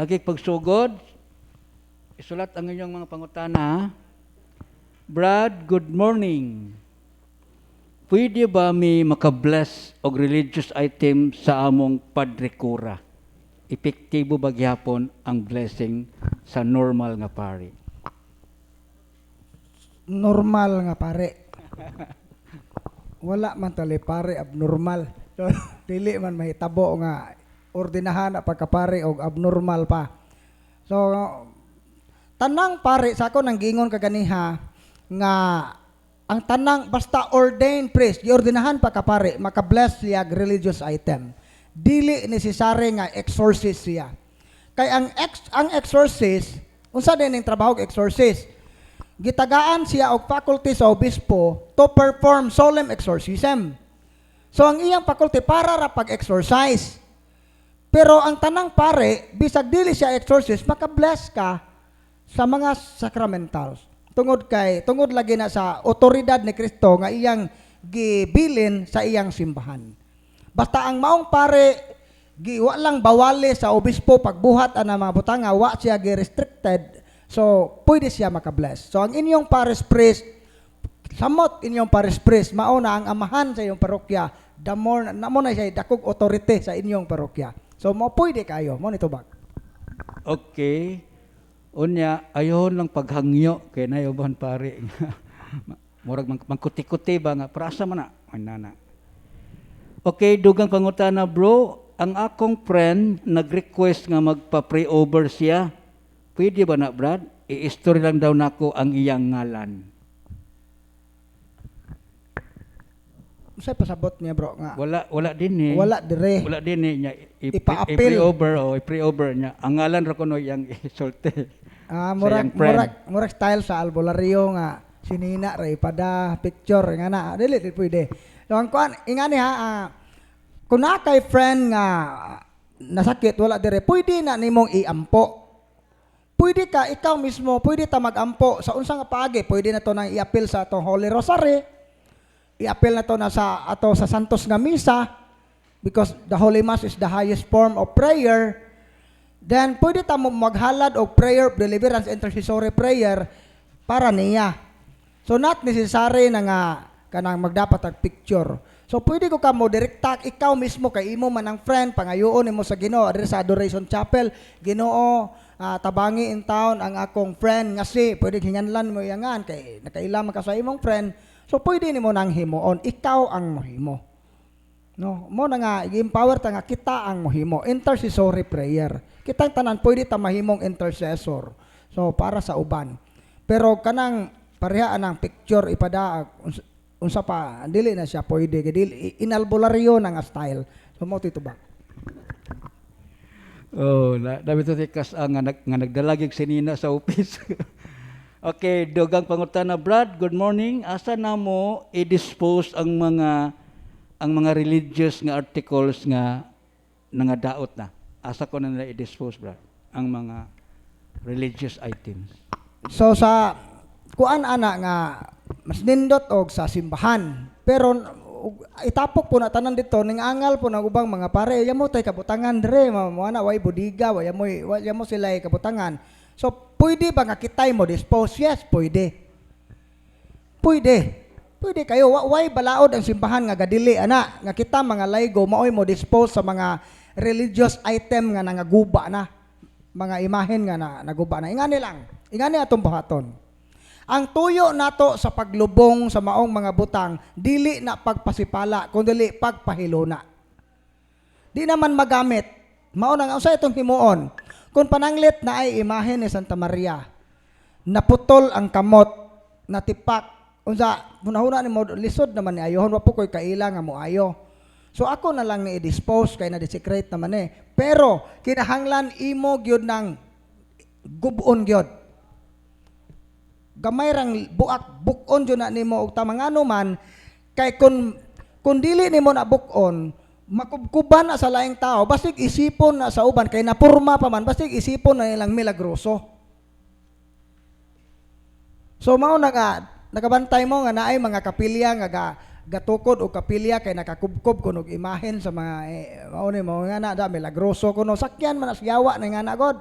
Agig pagsugod, isulat ang inyong mga pangutana. Brad, good morning. Pwede ba mi makabless og religious item sa among Padre Cura? Epektibo ba gyapon ang blessing sa normal nga pari? Normal nga pare. Wala man tali pare abnormal. Dili man mahitabo nga ordinahan na pagkapare og abnormal pa. So tanang pare sa ako nang gingon kaganiha nga ang tanang basta ordained priest, giordinahan pa ka pare, maka-bless siya religious item. Dili necessary nga exorcist siya. Kay ang ex, ang exorcist, unsa din ang trabaho og exorcist? Gitagaan siya og faculty sa obispo to perform solemn exorcism. So ang iyang faculty para ra pag-exorcise. Pero ang tanang pare, bisag dili siya exorcist, maka-bless ka sa mga sacramentals. Tungod kay tungod lagi na sa otoridad ni Kristo nga iyang gibilin sa iyang simbahan. Basta ang maong pare gi wa lang bawali sa obispo pagbuhat ana mga butanga wa siya gi restricted so pwede siya maka-bless. So ang inyong parish priest samot inyong parish priest mao na ang amahan sa inyong parokya the more na mo na siya dakog authority sa inyong parokya. So mo pwede kayo mo nito ba? Okay. Unya, ayon lang paghangyo kay nayoban pare. Murag mang mangkuti-kuti ba nga prasa man na. Okay, dugang pangutana bro, ang akong friend nag-request nga magpa-pray over siya. Pwede ba na, Brad? I-story lang daw nako ang iyang ngalan. Unsay pasabot niya bro nga Wala wala din eh. wala dire. Wala din eh niya Ipa-appeal. over o i-pray over niya. Ang ngalan ra kuno yang isulti. Ah, murag murag murag style sa albularyo nga sinina ray pada picture nga na dili dili pwede. So ang kuan ingani ha ah, kung na kay friend nga nasakit wala dire pwede na nimong iampo. Pwede ka ikaw mismo pwede ta magampo sa unsa nga paagi pwede na to nang i-appeal sa atong Holy Rosary. I-appeal na to na sa ato sa Santos nga misa because the Holy Mass is the highest form of prayer. Then, pwede tamo maghalad og prayer of deliverance, intercessory prayer para niya. So, not necessary na nga kanang magdapat ang picture. So, pwede ko ka mo direkta, ikaw mismo, kay imo man ang friend, pangayoon mo sa Ginoo, sa Adoration Chapel, Ginoo, ah, tabangi in town ang akong friend, nga si, pwede hinganlan mo yangan, kay nakailaman ka sa imong friend, so pwede nimo nang himuon, ikaw ang mohimo. No, mo na nga i-empower ta nga kita ang mohimo intercessory prayer. Kitang tanan pwede ta mahimong intercessor. So para sa uban. Pero kanang pareha anang picture ipada uns- unsa pa dili na siya pwede dili inalbularyo na nga style. So mo tito ba? Oh, na, dami to tikas ang nga, nag, nga nagdalagig sinina sa office. okay, dugang pangutana Brad, good morning. Asa na mo i-dispose ang mga ang mga religious nga articles nga nga daot na. Asa ko na nila i-dispose, Brad? Ang mga religious items. So sa kuan ana nga mas nindot og sa simbahan. Pero itapok po na tanan dito ning angal po ng ubang mga pare ya tay kabutangan dire mo ana way budiga way mo way mo sila kabutangan. So pwede ba nga kitay mo dispose? Yes, pwede. Pwede. Pwede kayo way balaod ang simbahan nga gadili ana nga kita mga laygo maoy mo dispose sa mga religious item nga nangaguba na mga imahen nga na naguba na. Ingani lang. Ingani atong buhaton. Ang tuyo nato sa paglubong sa maong mga butang dili na pagpasipala kundi pagpahilona. Di naman magamit. Mao nang usa itong himuon. Kung pananglit na ay imahe ni Santa Maria, naputol ang kamot, natipak, unsa hunahuna ni mo lisod naman ni ayohon wa po koy kaila nga mo ayo. So ako na lang ni i-dispose kay na secret naman eh. Pero kinahanglan imo gyud ng gubon gyud. Gamay rang buak bukon jud na nimo og tamang man kay kun kun dili nimo na bukon makubkuban na sa laing tao basig isipon na sa uban kay napurma pa man basig isipon na nilang milagroso. So mao na nga nakabantay mo nga naay mga kapilya nga ga gatukod o kapilya kay nakakubkob kuno imahen sa mga eh, mao ni mo nga na da milagroso kuno. Sakyan man as yawa na nga na god.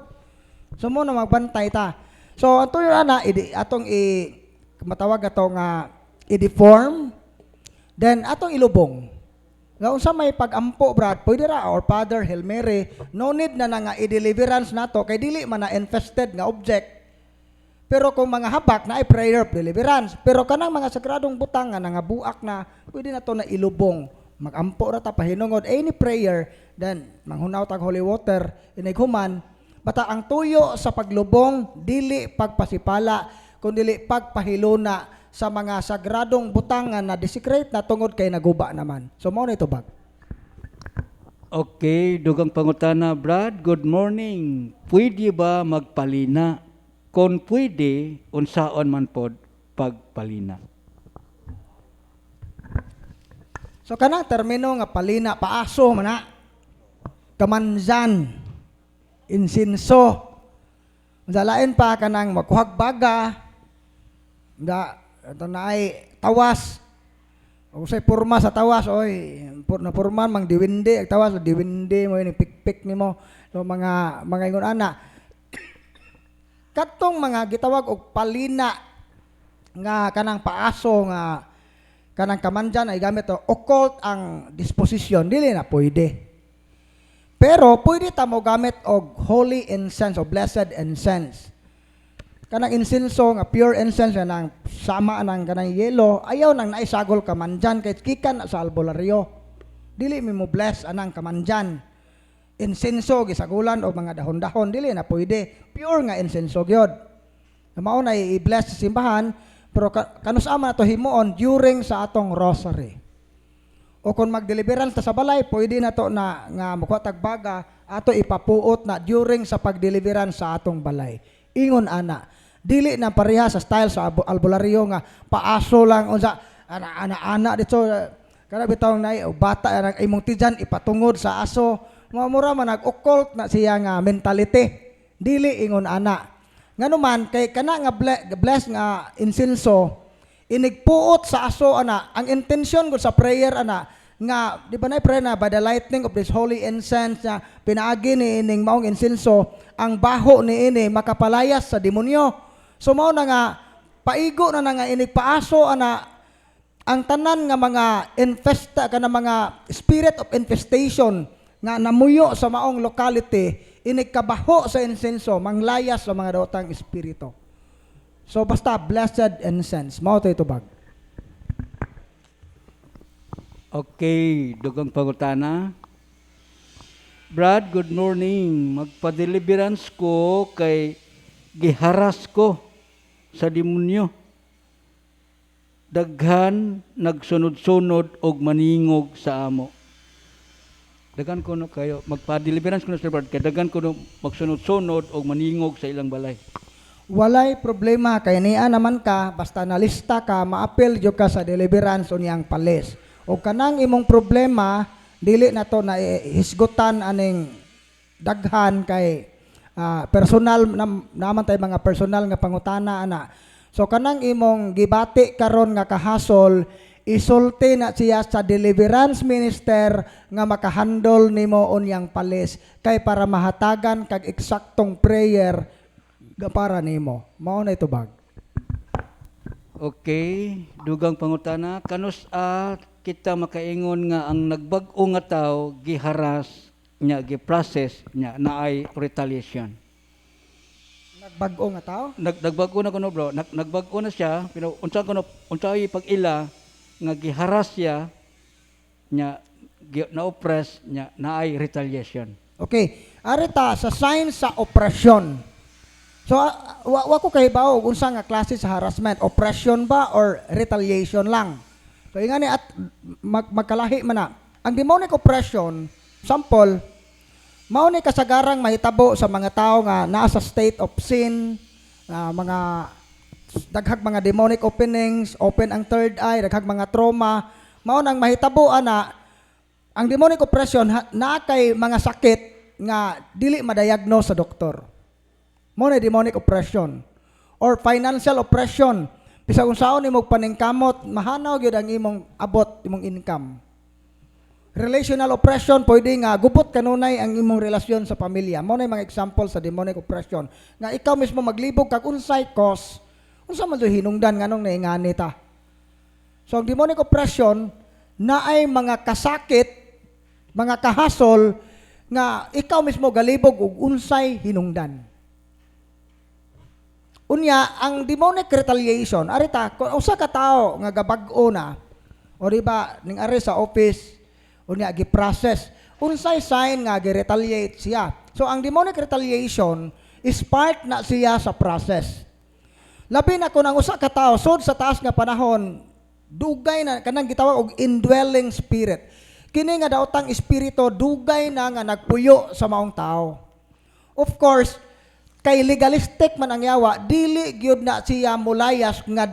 So mo na magbantay ta. So ato yun ana idi, atong i matawag ato nga i-deform. Then atong ilubong nga unsa may pagampo brad pwede ra or father Hail Mary no need na nga i-deliverance nato kay dili man na infested nga object pero kung mga habak na ay prayer of deliverance. Pero kanang mga sagradong butang nga nga buak na, pwede na to na ilubong. Magampo ra ta pahinungod any prayer, then manghunaw tag holy water, inighuman. Bata ang tuyo sa paglubong, dili pagpasipala, kundi pagpahiluna sa mga sagradong butang nga na desecrate na tungod kay naguba naman. So mao na ito bag. Okay, dugang pangutana, Brad, good morning. Pwede ba magpalina? Kung pwede, unsaon man pod pagpalina. So kanang termino nga palina paaso man na kamanzan insinso Dalain pa kanang magkuhag baga da ito na ay tawas. O say purma sa tawas. Oy na purman mang diwindi. Tawas diwindi mo ni pikpik nimo so mga mga ingon ana katong mga gitawag og palina nga kanang paaso nga kanang kamandyan ay gamit o occult ang disposition dili na pwede. Pero pwede ta mo gamit og holy incense o blessed incense kanang insenso nga pure incense nang sama nang kanang yelo ayaw nang naisagol kamandyan kay kikan na sa albularyo. Dili mi mo bless anang kamandyan insenso gisagulan o mga dahon-dahon dili na pwede. Pure nga insenso gyud. Mao na i-bless sa simbahan pero ka, kanus ama to himuon during sa atong rosary. O kung mag-deliverance ta sa balay pwede na to na nga mukuha tag baga ato ipapuot na during sa pag-deliverance sa atong balay. Ingon ana dili na pareha sa style sa albu- albularyo nga paaso lang unsa. Ana ana ana dito kana bitaw na bata ang imong tijan ipatungod sa aso. Mga mura man nag-occult na siya nga mentality. Dili ingon ana. Nganuman kay kana nga ble- bless nga insenso inigpuot sa aso ana. Ang intention ko sa prayer ana nga di ba na prayer na by the lightning of this holy incense na pinaagi ni ining maong insenso ang baho ni ini makapalayas sa demonyo so mao na nga paigo na na nga inigpaaso ana ang tanan nga mga infesta kana mga spirit of infestation nga namuyo sa maong locality inigkabaho sa insenso manglayas sa mga daotang espiritu So basta blessed incense. Mao to ito bag. Okay, dugang pangutana. Brad, good morning. Magpa-deliverance ko kay giharas ko sa demonyo. Daghan nagsunod-sunod og maningog sa amo. Daghan ko no kayo magpa-deliverance ko na Sir Brad kay daghan ko no magsunod-sunod og maningog sa ilang balay. Walay problema kay niya naman ka basta nalista ka maapil jud ka sa deliverance unyang palis. O kanang imong problema dili na to na hisgutan aning daghan kay ah, personal nam, naman tay mga personal nga pangutana ana. So kanang imong gibati karon nga kahasol isulti na siya sa deliverance minister nga makahandol nimo unyang palis kay para mahatagan kag eksaktong prayer nga para nimo. Mao na ito bag. Okay, dugang pangutana, kanus a kita makaingon nga ang nagbag-o nga tao giharas nya gi-process nya naay retaliation. Nagbag-o nga tao. Nag nagbag-o na kuno bro, nag nagbag-o na siya, pero unsa kuno unsa pag ila nga giharas siya nya gi, na-oppress nya naay retaliation. Okay. Arita sa sign sa opresyon. So ah, wa, wa ko kay bao unsa nga klase sa harassment, oppression ba or retaliation lang. So ingani at mag, magkalahi man na. Ang demonic oppression, sample, mao ni kasagarang mahitabo sa mga tao nga nasa state of sin, na mga daghag mga demonic openings, open ang third eye, daghag mga trauma, mao nang mahitabo ana ang demonic oppression naa kay mga sakit nga dili madiagnose sa doktor. Mo na demonic oppression or financial oppression. Bisag unsaon imong paningkamot, mahanaw gyud ang imong abot, imong income. Relational oppression pwede nga gubot kanunay ang imong relasyon sa pamilya. Mo na mga example sa demonic oppression. Nga ikaw mismo maglibog kag unsay cause, unsa man hinungdan nganong naingani ta. So ang demonic oppression na ay mga kasakit, mga kahasol nga ikaw mismo galibog og unsay hinungdan. Unya, ang demonic retaliation, arita, kung usa ka tao nga gabag-o na, o di ning ari sa office, unya, gi-process, unsay sign nga gi-retaliate siya. So, ang demonic retaliation is part na siya sa process. Labi na kung ang usa ka tao, sud sa taas nga panahon, dugay na, kanang gitawag og indwelling spirit. Kini nga daotang espiritu, dugay na nga nagpuyo sa maong tao. Of course, kay legalistic man ang yawa, dili gyud na siya mulayas nga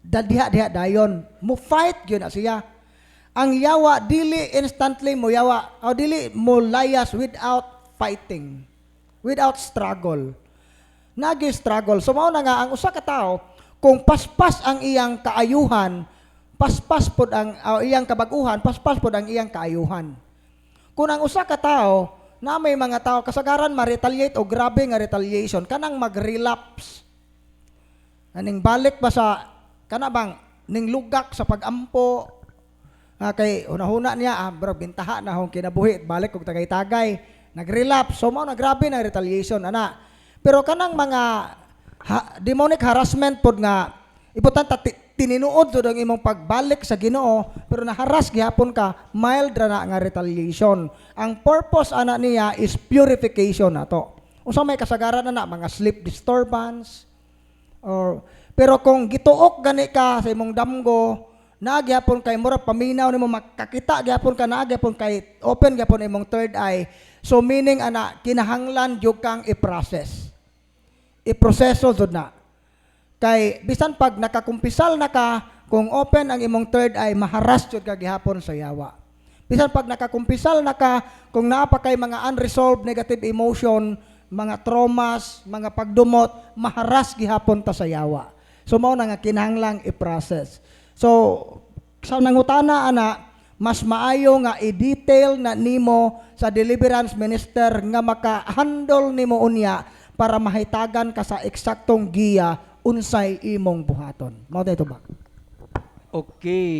dadiha-diha dayon. Mo fight gyud na siya. Ang yawa dili instantly mo yawa o dili mulayas without fighting, without struggle. Nagi struggle. So mao na nga ang usa ka tawo kung paspas ang iyang kaayuhan, paspas pod ang o iyang kabaguhan, paspas pod ang iyang kaayuhan. Kung ang usa ka tao na may mga tao kasagaran ma-retaliate o grabe nga retaliation kanang mag-relapse. Aning balik ba sa kana bang ning lugak sa pagampo ah, kay una-una niya ah, bro bintaha na hong kinabuhi balik og tagay-tagay. Nag-relapse. So mao na grabe na retaliation ana. Pero kanang mga ha- demonic harassment pod nga importante ti- tininuod jud ang imong pagbalik sa Ginoo pero naharas gihapon ka mild na nga retaliation. Ang purpose ana niya is purification nato unsa may kasagaran na mga sleep disturbance or pero kung gituok gani ka sa imong damgo nagyapon kay mura paminaw nimo makakita gyapon ka na gyapon kay open gyapon imong third eye. So meaning ana kinahanglan jud kang i-process. I-proseso jud na. Kay bisan pag nakakumpisal na ka kung open ang imong third eye maharas jud ka gihapon sa yawa. Bisan pag nakakumpisal na ka kung naa kay mga unresolved negative emotion mga traumas mga pagdumot maharas gihapon ta sa yawa. So mao na nga kinahanglang i-process so sa nangutana ana mas maayo nga i-detail na nimo sa deliverance minister nga maka-handle nimo unya para mahitagan ka sa eksaktong giya unsay imong buhaton. Mao ba? Okay.